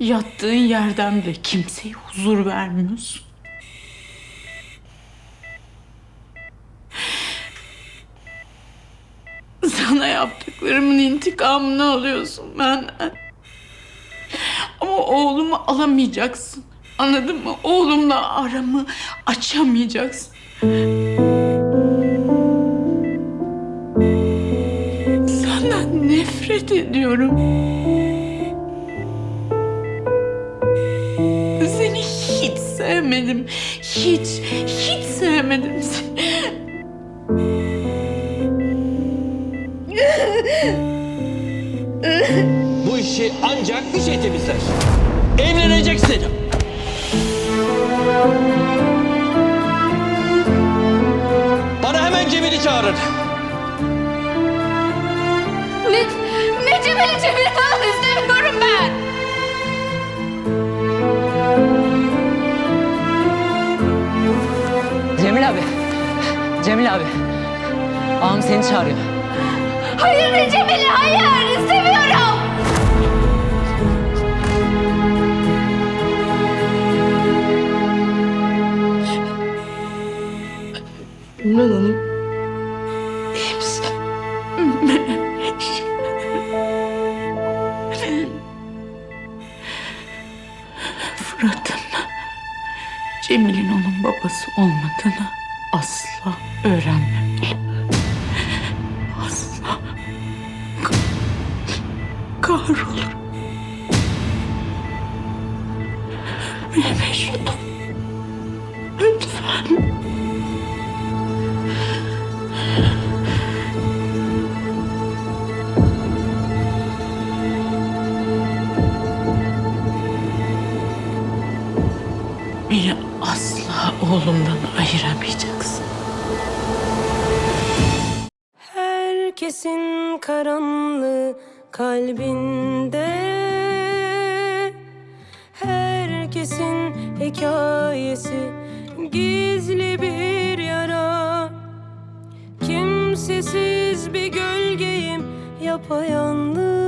Yattığın yerden bile kimseye huzur vermiyorsun. Sana yaptıklarımın intikamını alıyorsun benden. Ama oğlumu alamayacaksın. Anladın mı? Oğlumla aramı açamayacaksın. Senden nefret ediyorum. Sevmedim. Hiç, hiç sevmedim seni. Bu işi ancak bir şey temizler. Evleneceksin. Bana hemen Cemil'i çağırın. Ne, ne Cemil'i Cemil'i Cemil abi. Cemil abi. Ağam seni çağırıyor. Hayır ne Cemil'i hayır istemiyorum. Ümran Hanım. iyi misin? Fırat'ın Cemil'in onun babası olmadığını asla öğrenmem. Asla. Ka- Kahrolur. Mehmet Lütfen. Asla oğlumdan ayıramayacaksın. Herkesin karanlığı kalbinde Herkesin hikayesi gizli bir yara Kimsesiz bir gölgeyim yapayalnız